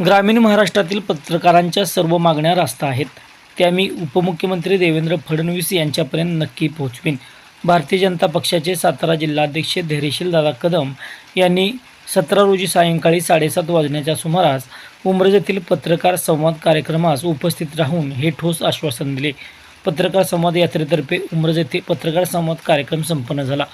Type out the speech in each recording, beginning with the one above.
ग्रामीण महाराष्ट्रातील पत्रकारांच्या सर्व मागण्या रास्ता आहेत. त्या मी उपमुख्यमंत्री देवेंद्र फडणवीस यांच्यापर्यंत नक्की पोहोचवीन. भारतीय जनता पक्षाचे सातारा जिल्हाध्यक्ष धैर्यशील दादा कदम यांनी सतरा रोजी सायंकाळी साडेसात वाजण्याच्या सुमारास उमरज येथील पत्रकार संवाद कार्यक्रमास उपस्थित राहून हे ठोस आश्वासन दिले. पत्रकार संवाद यात्रेतर्फे उमरज येथे पत्रकार संवाद कार्यक्रम संपन्न झाला.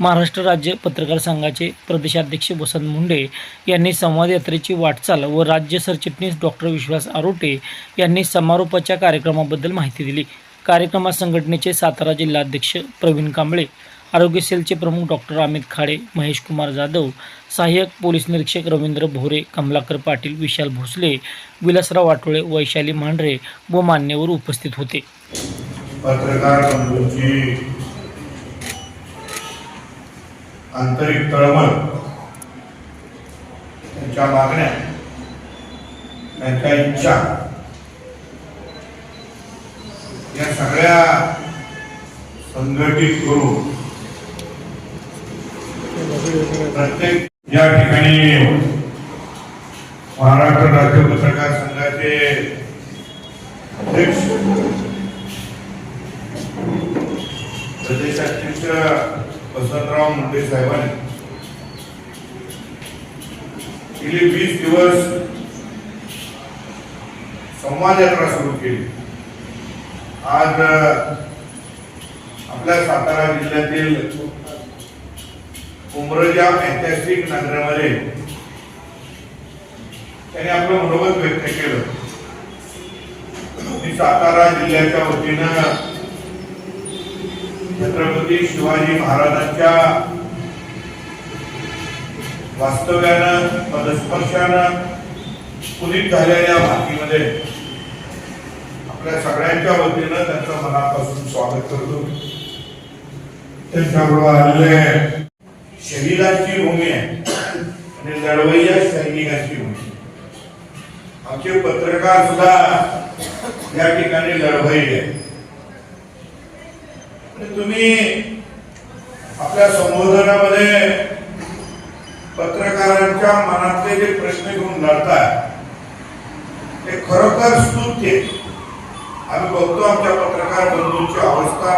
महाराष्ट्र राज्य पत्रकार संघाचे प्रदेशाध्यक्ष वसंत मुंडे यांनी संवाद यात्रेची वाटचाल व राज्य सरचिटणीस डॉक्टर विश्वास आरोटे यांनी समारोपाच्या कार्यक्रमाबद्दल माहिती दिली. कार्यक्रमात संघटनेचे सातारा जिल्हाध्यक्ष प्रवीण कांबळे आरोग्य सेलचे प्रमुख डॉक्टर अमित खाडे महेश कुमार जाधव सहाय्यक पोलीस निरीक्षक रवींद्र भोरे कमलाकर पाटील विशाल भोसले विलासराव वाटोळे वैशाली मांढरे व मान्यवर उपस्थित होते. पत्रकार आंतरिक तळमळ. त्यांच्या मागण्या त्यांच्या इच्छा. या सगळ्या संघटित करून प्रत्येक या ठिकाणी महाराष्ट्र राज्य पत्रकार संघाचे अध्यक्ष प्रदेशाध्यक्ष वसंतराव मुंडे साहेबांनी. गेले वीस दिवस संवाद यात्रा सुरू केली. आज आपल्या सातारा जिल्ह्यातील उमरजा ऐतिहासिक नगरामध्ये त्यांनी आपलं मनोगत व्यक्त केलं. मी सातारा जिल्ह्याच्या वतीनं छत्रपती शिवाजी महाराजांच्या वास्तव्यानं पदस्पर्शानं पुनीत झालेल्या मातीमध्ये आपल्या सगळ्यांच्या वतीनं त्यांचं मनापासून स्वागत करतो. त्यांच्याबरोबर आलेले शहीदांची भूमी आहे आणि लढवय्या सैनिकांची भूमी. आमचे पत्रकार सुद्धा या ठिकाणी लढवय्ये. आहे तुम्ही आपल्या संबोधनामध्ये पत्रकारांच्या मनातले जे प्रश्न घेऊन लढताय ते खरोखर स्तुत्य आम्ही बघतो आमच्या पत्रकार बंधूंची अवस्था.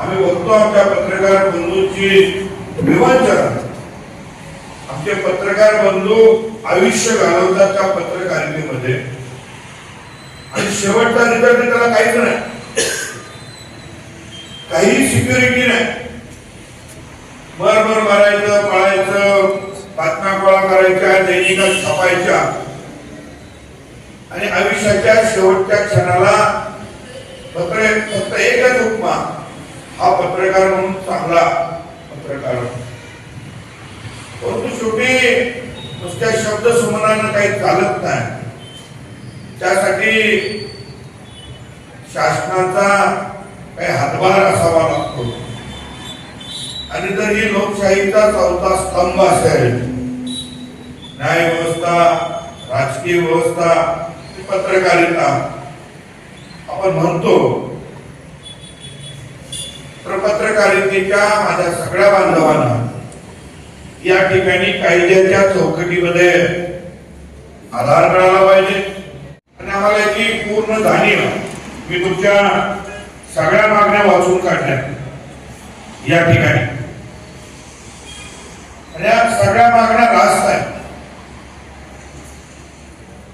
आम्ही बघतो आमच्या पत्रकार बंधूंची विवंचना. आमचे पत्रकार बंधू आयुष्य घालवतात त्या पत्रकारितेमध्ये. आणि शेवटचा रिझल्ट त्याला काहीच नाही. काही सिक्युरिटी नाही. बरं मारायचं पळायचं बातम्या गोळा करायच्या दैनिकात छापायच्या. आणि आयुष्याच्या शेवटच्या क्षणाला पत्र फक्त एकच उपमा हा पत्रकार म्हणून चांगला पत्रकार परंतु शेवटी नुसत्या शब्द सुमनानं काही चालत नाही. त्यासाठी शासनाचा काही हातभार असावा लागतो आणि जर ही लोकशाहीचा चौथा स्तंभ असेल न्याय व्यवस्था राजकीय व्यवस्था पत्रकारिता आपण म्हणतो तर पत्रकारितेच्या माझ्या सगळ्या बांधवांना या ठिकाणी कायद्याच्या चौकटीमध्ये आधार मिळाला पाहिजे आणि आम्हाला याची पूर्ण जाणीव आहे. मी तुमच्या सगळ्या मागण्या वाचून काढल्या. या ठिकाणी. या सगळ्या मागण्या रास्त आहे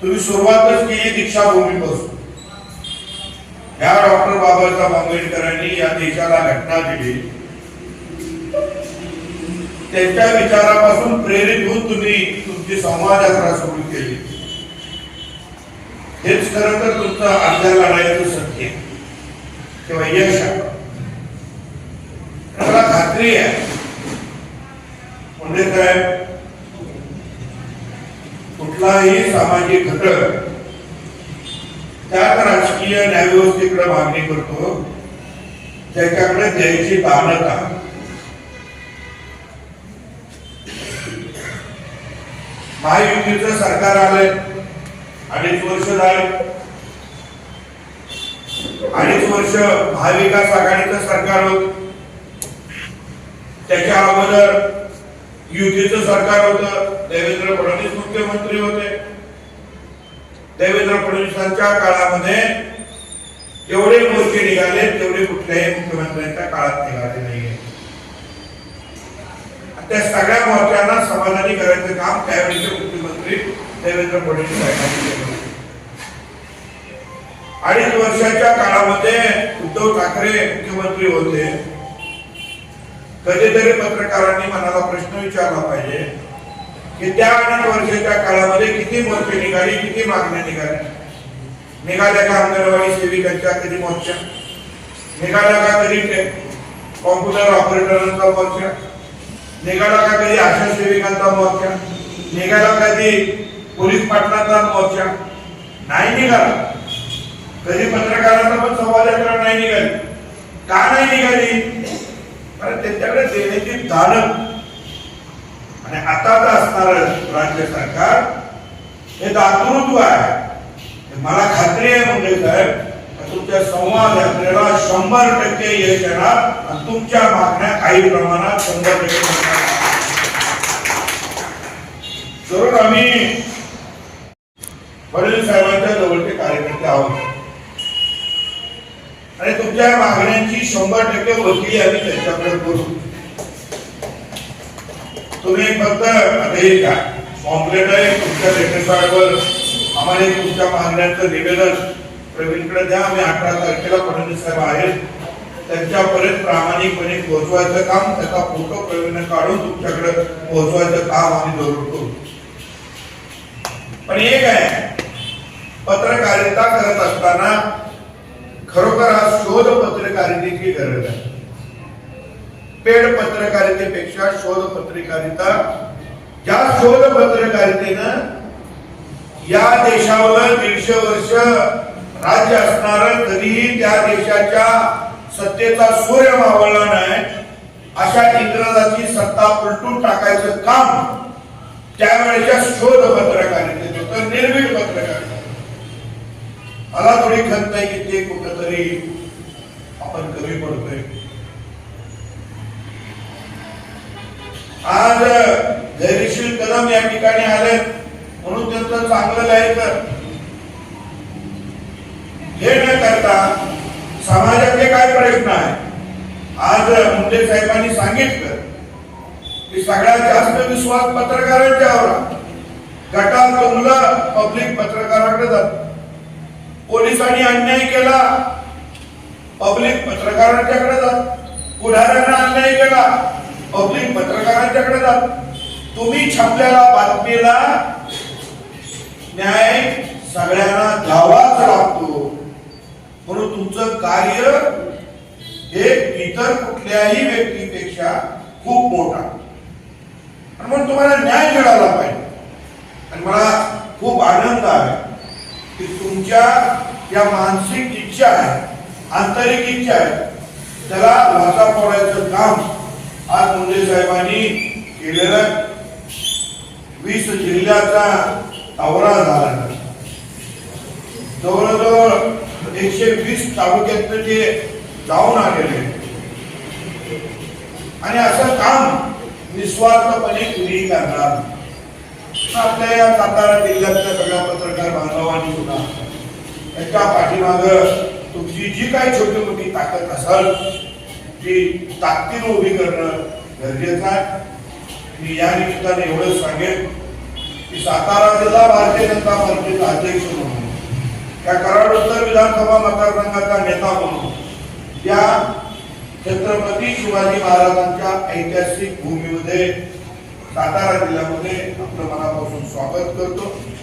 तुम्ही सुरुवातच केली दीक्षाभूमीपासून. या डॉक्टर बाबासाहेब आंबेडकरांनी या देशाला घटना दिली. त्यांच्या विचारापासून प्रेरित होऊन तुम्ही तुमची संवाद यात्रा सुरू केली. हेच खरं तर तुमचं अर्ध्या लढाईचं किंवा यश मला खात्री आहे म्हणजे काय कुठलाही सामाजिक घटक त्यात राजकीय न्यायव्यवस्थेकडे मागणी करतो त्याच्याकडे द्यायची दानता महायुतीचं सरकार आलंय अडीच वर्ष झाले अडीच वर्ष महाविकास आघाडीचं सरकार होत. त्याच्या अगोदर युतीचं सरकार होतं. देवेंद्र फडणवीस मुख्यमंत्री होते. देवेंद्र फडणवीसांच्या काळामध्ये जेवढे मोर्चे निघाले तेवढे कुठल्याही मुख्यमंत्र्यांच्या काळात निघाले नाहीये. त्या सगळ्या मोर्चांना समाधानी करायचं काम त्यावेळेचे मुख्यमंत्री देवेंद्र फडणवीस साहेबांनी केलं. अडीच वर्षाच्या काळामध्ये उद्धव ठाकरे मुख्यमंत्री होते. कधीतरी पत्रकारांनी मनाला प्रश्न विचारला पाहिजे की त्या अडीच वर्षाच्या काळामध्ये किती मोर्चे निघाली किती मागण्या निघाल्या? निघाल्या का अंगणवाडी सेविकांच्या कधी मोर्चा? निघाल्या का कधी कॉम्प्युटर ऑपरेटरांचा मोर्चा? निघाला का कधी आशा सेविकांचा मोर्चा? निघाला कधी पोलीस पाटलांचा मोर्चा? नाही निघाला. कधी पत्रकारांना पण संवाद यात्रा नाही निघाली का नाही निघाली? कारण त्यांच्याकडे देण्याची दालन आणि आता असणार राज्य सरकार हे दातृत्व आहे. मला खात्री आहे म्हणजे साहेब तुमच्या संवाद यात्रेला शंभर टक्के यश येणार आणि तुमच्या मागण्या काही प्रमाणात शंभर टक्के जरूर आम्ही फडणवीस साहेबांच्या जवळचे कार्यकर्ते आहोत. आणि तुमच्या मागण्यांची शंभर टक्के वकिली आम्ही त्यांच्याकडे करू तुम्ही फक्त आता हे काय आहे तुमच्या लेखनकारावर आम्हाला तुमच्या मागण्यांचं निवेदन प्रवीणकडे द्या. आम्ही अठरा तारखेला फडणवीस साहेब आहेत. त्यांच्यापर्यंत प्रामाणिकपणे पोहोचवायचं काम त्याचा फोटो प्रवीण काढून तुमच्याकडे पोहोचवायचं काम आम्ही जरूर करू. पण एक आहे पत्रकारिता करत असताना खरोखर आज शोध पत्रकारितेची गरज आहे. पेड पत्रकारितेपेक्षा शोध पत्रकारिता ज्या शोध पत्रकारितेनं या देशावर दीडशे वर्ष राज्य असणार कधीही त्या देशाच्या सत्तेचा सूर्य मावळला नाही अशा इंग्रजाची सत्ता पलटून टाकायचं काम त्यावेळेच्या शोध पत्रकार मला थोडी खंत आहे की ते कुठंतरी आपण कमी पडतोय. आज धैर्यशील कदम या ठिकाणी आले म्हणून त्यांचं चांगलं तर हे न करता समाजाचे काय प्रयत्न आहे आज मुंडे साहेबांनी सांगितलं की सगळ्यात जास्त विश्वास पत्रकारांच्यावर गटात मुलं पब्लिक पत्रकाराकडे जातात. पोलिसांनी अन्याय केला. पब्लिक पत्रकारांच्याकडे जात पुढाऱ्यांना अन्याय केला. पब्लिक पत्रकारांच्याकडे जात तुम्ही छापलेला बातमीला न्याय सगळ्यांना द्यावाच लागतो. म्हणून तुमचं कार्य हे इतर कुठल्याही व्यक्तीपेक्षा खूप मोठा आणि म्हणून तुम्हाला न्याय मिळाला पाहिजे. आणि मला खूप आनंद आहे. की तुमच्या या मानसिक इच्छा आहे आंतरिक इच्छा आहे त्याला वाचा फोडायचं काम आज मुंडे साहेबांनी केलेलं वीस जिल्ह्याचा दौरा झाला. जवळजवळ एकशे वीस तालुक्यात ते जाऊन आलेले. आणि असं काम निस्वार्थपणे कुणीही करणार नाही. आपल्या या सातारा जिल्ह्यातल्या सगळ्या पत्रकार बांधवांनी सुद्धा त्याच्या पाठीमाग तुमची जी काही छोटी मोठी ताकद असाल ती ताकदीनं उभी करणं गरजेचं आहे. मी या निमित्ताने एवढंच सांगेन की सातारा जिल्हा भारतीय जनता पार्टीचा अध्यक्ष म्हणून त्या कराड विधानसभा मतदारसंघाचा नेता म्हणून या छत्रपती शिवाजी महाराजांच्या ऐतिहासिक भूमीमध्ये सातारा जिल्ह्यामध्ये आपलं मनापासून स्वागत करतो.